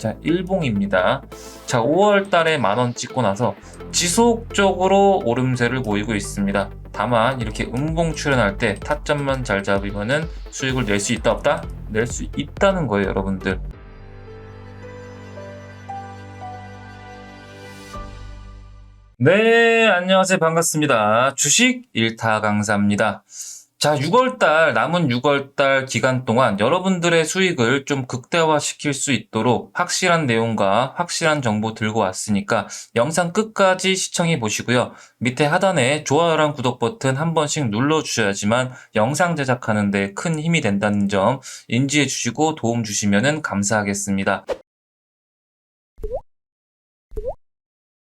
자, 일봉입니다. 자, 5월 달에 만원 찍고 나서 지속적으로 오름세를 보이고 있습니다. 다만 이렇게 음봉 출현할 때 타점만 잘 잡으면은 수익을 낼 수 있다 없다? 낼 수 있다는 거예요, 여러분들. 네, 안녕하세요. 반갑습니다. 주식 일타 강사입니다. 자, 6월달, 남은 6월달 기간 동안 여러분들의 수익을 좀 극대화시킬 수 있도록 확실한 내용과 확실한 정보 들고 왔으니까 영상 끝까지 시청해 보시고요. 밑에 하단에 좋아요랑 구독 버튼 한 번씩 눌러주셔야지만 영상 제작하는데 큰 힘이 된다는 점 인지해 주시고 도움 주시면 감사하겠습니다.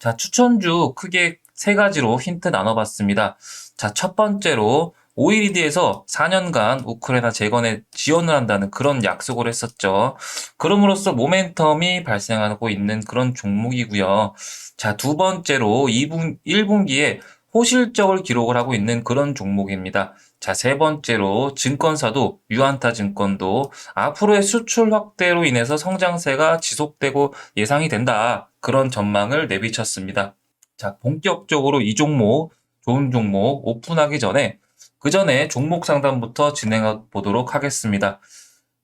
자, 추천주 크게 세 가지로 힌트 나눠봤습니다. 자, 첫 번째로 OED에서 4년간 우크라이나 재건에 지원을 한다는 그런 약속을 했었죠. 그럼으로써 모멘텀이 발생하고 있는 그런 종목이고요. 자, 두 번째로 2분, 1분기에 호실적을 기록을 하고 있는 그런 종목입니다. 자, 세 번째로 증권사도 유안타 증권도 앞으로의 수출 확대로 인해서 성장세가 지속되고 예상이 된다. 그런 전망을 내비쳤습니다. 자, 본격적으로 이 종목, 좋은 종목 오픈하기 전에 그 전에 종목 상담부터 진행해 보도록 하겠습니다.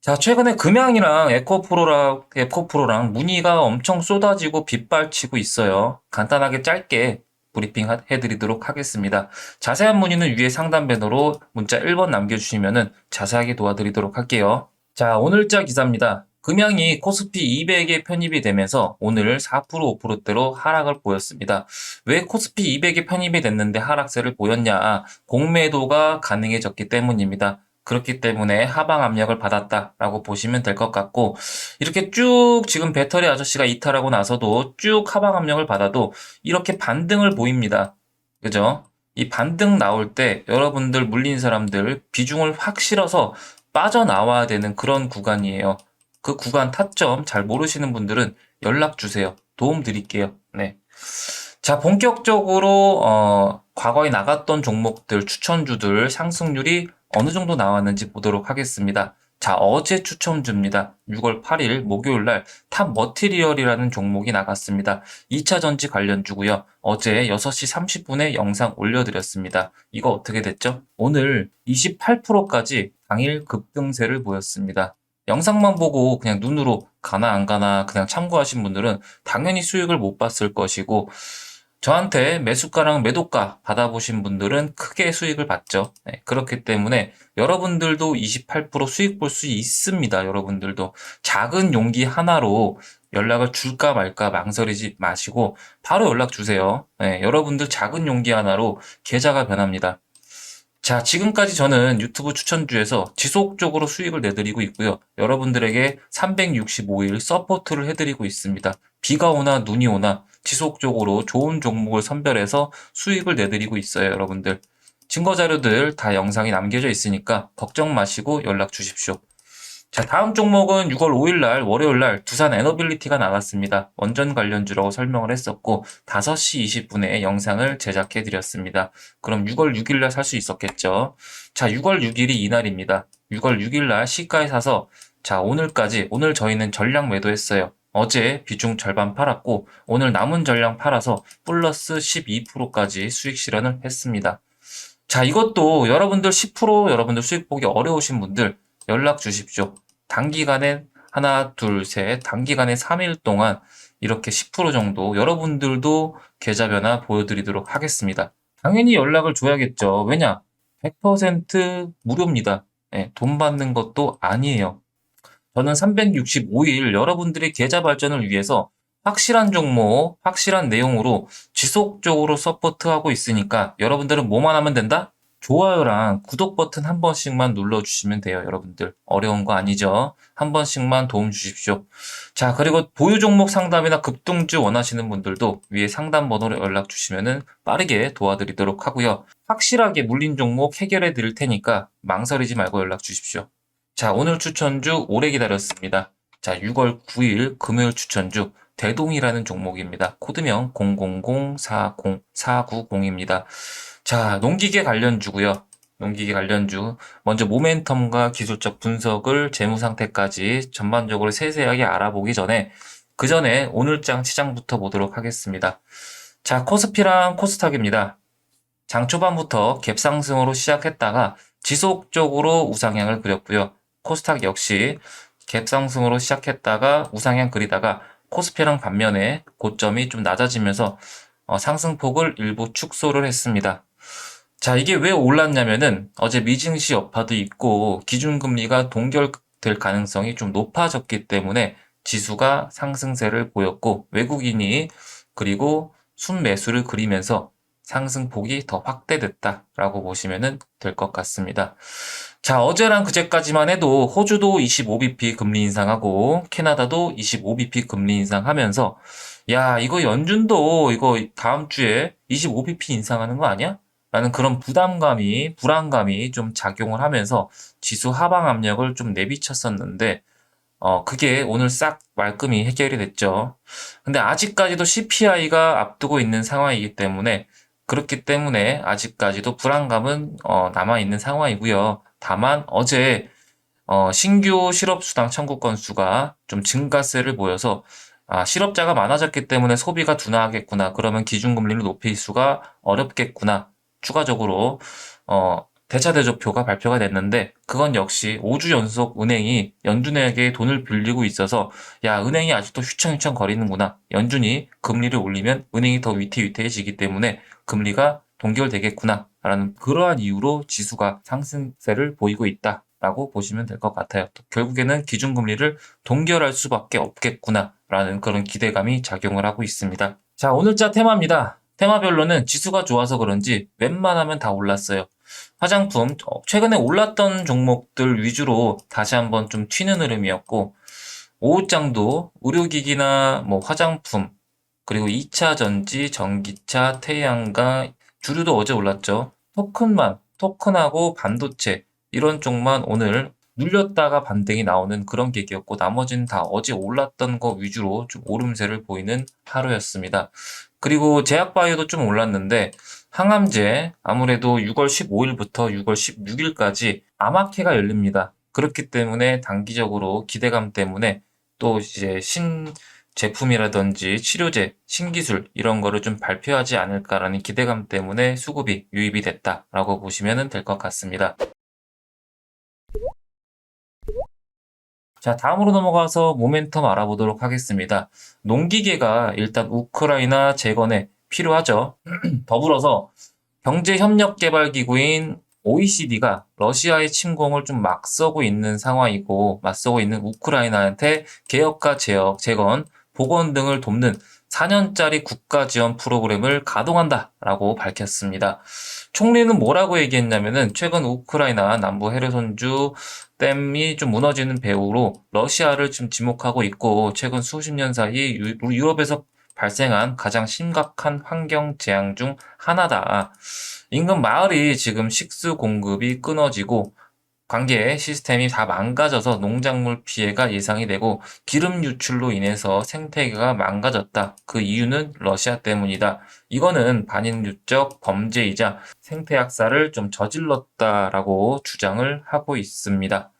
자, 최근에 금양이랑 에코프로랑, 에코프로랑 문의가 엄청 쏟아지고 빗발치고 있어요. 간단하게 짧게 브리핑 하- 해드리도록 하겠습니다. 자세한 문의는 위에 상담 배너로 문자 1번 남겨주시면 자세하게 도와드리도록 할게요. 자, 오늘자 기사입니다. 금양이 코스피 200에 편입이 되면서 오늘 4% 5%대로 하락을 보였습니다. 왜 코스피 200에 편입이 됐는데 하락세를 보였냐? 공매도가 가능해졌기 때문입니다. 그렇기 때문에 하방 압력을 받았다라고 보시면 될 것 같고 이렇게 쭉 지금 배터리 아저씨가 이탈하고 나서도 쭉 하방 압력을 받아도 이렇게 반등을 보입니다. 그죠? 이 반등 나올 때 여러분들 물린 사람들 비중을 확 실어서 빠져나와야 되는 그런 구간이에요. 그 구간 타점 잘 모르시는 분들은 연락 주세요. 도움 드릴게요. 네. 자, 본격적으로 어, 과거에 나갔던 종목들 추천주들 상승률이 어느 정도 나왔는지 보도록 하겠습니다. 자, 어제 추천주입니다. 6월 8일 목요일 날탑 머티리얼이라는 종목이 나갔습니다. 2차 전지 관련주고요. 어제 6시 30분에 영상 올려드렸습니다. 이거 어떻게 됐죠? 오늘 28%까지 당일 급등세를 보였습니다. 영상만 보고 그냥 눈으로 가나 안 가나 그냥 참고하신 분들은 당연히 수익을 못 봤을 것이고 저한테 매수가랑 매도가 받아보신 분들은 크게 수익을 봤죠. 네, 그렇기 때문에 여러분들도 28% 수익 볼 수 있습니다. 여러분들도 작은 용기 하나로 연락을 줄까 말까 망설이지 마시고 바로 연락 주세요. 네, 여러분들 작은 용기 하나로 계좌가 변합니다. 자, 지금까지 저는 유튜브 추천주에서 지속적으로 수익을 내드리고 있고요. 여러분들에게 365일 서포트를 해드리고 있습니다. 비가 오나 눈이 오나 지속적으로 좋은 종목을 선별해서 수익을 내드리고 있어요, 여러분들. 증거 자료들 다 영상이 남겨져 있으니까 걱정 마시고 연락 주십시오. 자, 다음 종목은 6월 5일 날 월요일 날 두산 에너빌리티가 나갔습니다. 원전 관련주라고 설명을 했었고 5시 20분에 영상을 제작해 드렸습니다. 그럼 6월 6일 날 살 수 있었겠죠. 자, 6월 6일이 이날입니다. 6월 6일 날 시가에 사서 자, 오늘까지 오늘 저희는 전량 매도했어요. 어제 비중 절반 팔았고 오늘 남은 전량 팔아서 플러스 12%까지 수익 실현을 했습니다. 자, 이것도 여러분들 10% 여러분들 수익 보기 어려우신 분들 연락 주십시오. 단기간에 하나, 둘, 셋, 단기간에 3일 동안 이렇게 10% 정도 여러분들도 계좌 변화 보여드리도록 하겠습니다. 당연히 연락을 줘야겠죠. 왜냐? 100% 무료입니다. 예, 돈 받는 것도 아니에요. 저는 365일 여러분들의 계좌 발전을 위해서 확실한 종목, 확실한 내용으로 지속적으로 서포트하고 있으니까 여러분들은 뭐만 하면 된다? 좋아요랑 구독 버튼 한 번씩만 눌러주시면 돼요, 여러분들. 어려운 거 아니죠? 한 번씩만 도움 주십시오. 자, 그리고 보유 종목 상담이나 급등주 원하시는 분들도 위에 상담 번호로 연락 주시면은 빠르게 도와드리도록 하고요. 확실하게 물린 종목 해결해 드릴 테니까 망설이지 말고 연락 주십시오. 자, 오늘 추천주 오래 기다렸습니다. 자, 6월 9일 금요일 추천주 대동이라는 종목입니다. 코드명 00040490입니다. 자, 농기계 관련주고요. 농기계 관련주. 먼저 모멘텀과 기술적 분석을 재무 상태까지 전반적으로 세세하게 알아보기 전에 그 전에 오늘장 시장부터 보도록 하겠습니다. 자, 코스피랑 코스닥입니다. 장 초반부터 갭상승으로 시작했다가 지속적으로 우상향을 그렸고요. 코스닥 역시 갭상승으로 시작했다가 우상향 그리다가 코스피랑 반면에 고점이 좀 낮아지면서 어, 상승폭을 일부 축소를 했습니다. 자, 이게 왜 올랐냐면은 어제 미증시 여파도 있고 기준금리가 동결될 가능성이 좀 높아졌기 때문에 지수가 상승세를 보였고 외국인이 그리고 순매수를 그리면서 상승폭이 더 확대됐다라고 보시면 될 것 같습니다. 자, 어제랑 그제까지만 해도 호주도 25bp 금리 인상하고 캐나다도 25bp 금리 인상하면서 야, 이거 연준도 이거 다음 주에 25bp 인상하는 거 아니야? 라는 그런 부담감이, 불안감이 좀 작용을 하면서 지수 하방 압력을 좀 내비쳤었는데, 어, 그게 오늘 싹 말끔히 해결이 됐죠. 근데 아직까지도 CPI가 앞두고 있는 상황이기 때문에, 그렇기 때문에 아직까지도 불안감은 어, 남아있는 상황이고요. 다만 어제 어, 신규 실업수당 청구 건수가 좀 증가세를 보여서 아, 실업자가 많아졌기 때문에 소비가 둔화하겠구나. 그러면 기준금리를 높일 수가 어렵겠구나. 추가적으로 어, 대차 대조표가 발표가 됐는데 그건 역시 5주 연속 은행이 연준에게 돈을 빌리고 있어서 야 은행이 아직도 휘청휘청 거리는구나. 연준이 금리를 올리면 은행이 더 위태위태해지기 때문에 금리가 동결되겠구나. 라는 그러한 이유로 지수가 상승세를 보이고 있다 라고 보시면 될 것 같아요. 결국에는 기준금리를 동결할 수밖에 없겠구나. 라는 그런 기대감이 작용을 하고 있습니다. 자 오늘 자 테마입니다 테마별로는 지수가 좋아서 그런지 웬만하면 다 올랐어요 화장품 어, 최근에 올랐던 종목들 위주로 다시 한번 좀 튀는 흐름이었고 오후장도 의료기기나 뭐 화장품 그리고 2차 전지, 전기차, 태양광 주류도 어제 올랐죠. 토큰만 토큰하고 반도체 이런 쪽만 오늘 눌렸다가 반등이 나오는 그런 계기였고 나머지는 다 어제 올랐던 거 위주로 좀 오름세를 보이는 하루였습니다. 그리고 제약바이오도 좀 올랐는데 항암제 아무래도 6월 15일부터 6월 16일까지 아마케가 열립니다. 그렇기 때문에 단기적으로 기대감 때문에 또 이제 신 제품이라든지 치료제, 신기술 이런 거를 좀 발표하지 않을까라는 기대감 때문에 수급이 유입이 됐다라고 보시면 될 것 같습니다. 자, 다음으로 넘어가서 모멘텀 알아보도록 하겠습니다. 농기계가 일단 우크라이나 재건에 필요하죠. 더불어서 경제협력개발기구인 OECD가 러시아의 침공을 좀 막서고 있는 상황이고 맞서고 있는 우크라이나한테 개혁과 재건, 복원 등을 돕는 4년짜리 국가 지원 프로그램을 가동한다라고 밝혔습니다. 총리는 뭐라고 얘기했냐면은 최근 우크라이나 남부 헤르손주 댐이 좀 무너지는 배후로 러시아를 지금 지목하고 있고 최근 수십 년 사이 유, 유럽에서 발생한 가장 심각한 환경 재앙 중 하나다. 인근 마을이 지금 식수 공급이 끊어지고 관계 시스템이 다 망가져서 농작물 피해가 예상이 되고 기름 유출로 인해서 생태계가 망가졌다. 그 이유는 러시아 때문이다. 이거는 반인류적 범죄이자 생태 학살을 좀 저질렀다라고 주장을 하고 있습니다.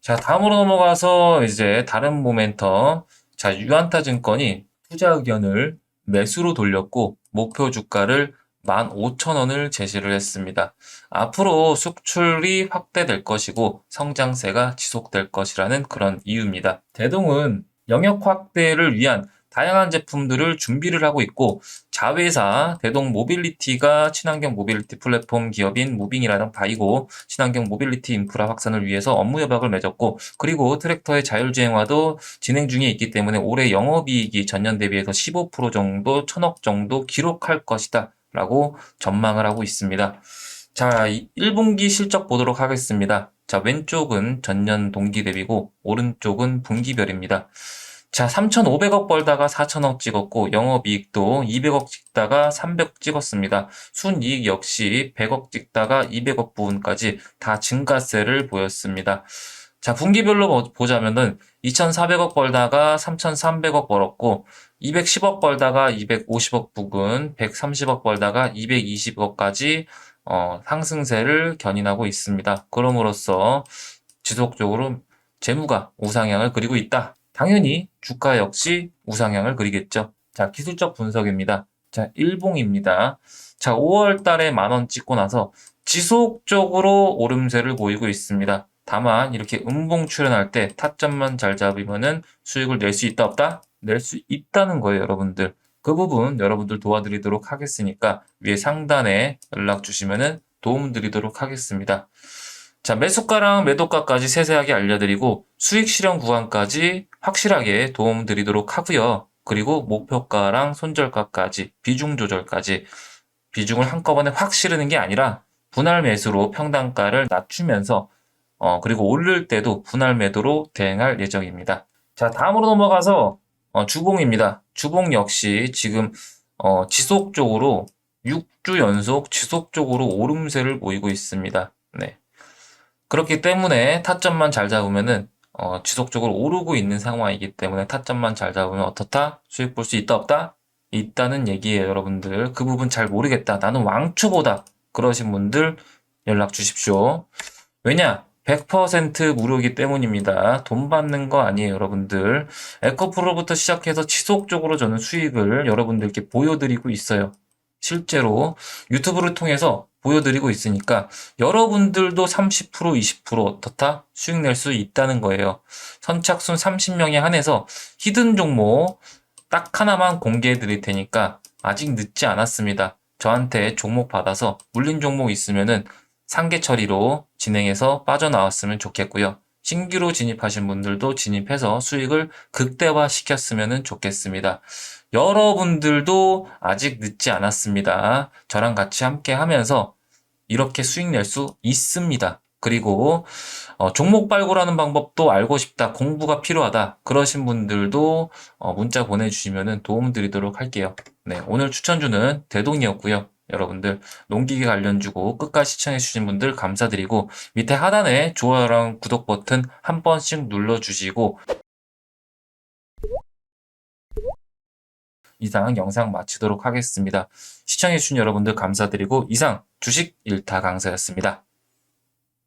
자, 다음으로 넘어가서 이제 다른 모멘텀. 자, 유안타 증권이 투자 의견을 매수로 돌렸고 목표 주가를 15,000원을 제시를 했습니다. 앞으로 수출이 확대될 것이고 성장세가 지속될 것이라는 그런 이유입니다. 대동은 영역 확대를 위한 다양한 제품들을 준비를 하고 있고 자회사 대동 모빌리티가 친환경 모빌리티 플랫폼 기업인 무빙이라는 바이고 친환경 모빌리티 인프라 확산을 위해서 업무 협약을 맺었고 그리고 트랙터의 자율주행화도 진행 중에 있기 때문에 올해 영업이익이 전년 대비해서 15% 정도 천억 정도 기록할 것이다 라고 전망을 하고 있습니다. 자, 1분기 실적 보도록 하겠습니다. 자, 왼쪽은 전년 동기 대비고 오른쪽은 분기별입니다. 자, 3,500억 벌다가 4,000억 찍었고 영업이익도 200억 찍다가 300억 찍었습니다. 순이익 역시 100억 찍다가 200억 부분까지 다 증가세를 보였습니다. 자, 분기별로 보자면은 2,400억 벌다가 3,300억 벌었고 210억 벌다가 250억 부근, 130억 벌다가 220억까지 어, 상승세를 견인하고 있습니다. 그럼으로써 지속적으로 재무가 우상향을 그리고 있다. 당연히 주가 역시 우상향을 그리겠죠. 자, 기술적 분석입니다. 자, 일봉입니다. 자, 5월 달에 만 원 찍고 나서 지속적으로 오름세를 보이고 있습니다. 다만 이렇게 음봉 출현할 때 타점만 잘 잡으면은 수익을 낼 수 있다 없다? 낼 수 있다는 거예요, 여러분들. 그 부분 여러분들 도와드리도록 하겠으니까 위에 상단에 연락 주시면은 도움 드리도록 하겠습니다. 자, 매수가랑 매도가까지 세세하게 알려드리고 수익 실현 구간까지 확실하게 도움 드리도록 하고요. 그리고 목표가랑 손절가까지 비중 조절까지 비중을 한꺼번에 확 실으는 게 아니라 분할 매수로 평단가를 낮추면서 어, 그리고 오를 때도 분할 매도로 대응할 예정입니다. 자, 다음으로 넘어가서 어, 주봉입니다. 주봉 역시 지금 어, 지속적으로 6주 연속 지속적으로 오름세를 보이고 있습니다. 네. 그렇기 때문에 타점만 잘 잡으면은 어, 지속적으로 오르고 있는 상황이기 때문에 타점만 잘 잡으면 어떻다? 수익 볼 수 있다 없다? 있다는 얘기예요, 여러분들. 그 부분 잘 모르겠다. 나는 왕초보다. 그러신 분들 연락 주십시오. 왜냐? 100% 무료이기 때문입니다. 돈 받는 거 아니에요, 여러분들. 에코프로부터 시작해서 지속적으로 저는 수익을 여러분들께 보여드리고 있어요. 실제로 유튜브를 통해서 보여드리고 있으니까 여러분들도 30% 20% 어떻다? 수익 낼 수 있다는 거예요. 선착순 30명에 한해서 히든 종목 딱 하나만 공개해 드릴 테니까 아직 늦지 않았습니다. 저한테 종목 받아서 물린 종목 있으면은 상계 처리로 진행해서 빠져나왔으면 좋겠고요. 신규로 진입하신 분들도 진입해서 수익을 극대화 시켰으면 좋겠습니다. 여러분들도 아직 늦지 않았습니다. 저랑 같이 함께 하면서 이렇게 수익 낼 수 있습니다. 그리고 어, 종목 발굴하는 방법도 알고 싶다, 공부가 필요하다 그러신 분들도 어, 문자 보내주시면 도움 드리도록 할게요. 네, 오늘 추천주는 대동이었고요. 여러분들 농기계 관련 주고 끝까지 시청해주신 분들 감사드리고 밑에 하단에 좋아요랑 구독 버튼 한 번씩 눌러주시고 이상 영상 마치도록 하겠습니다. 시청해주신 여러분들 감사드리고 이상 주식 일타 강사였습니다.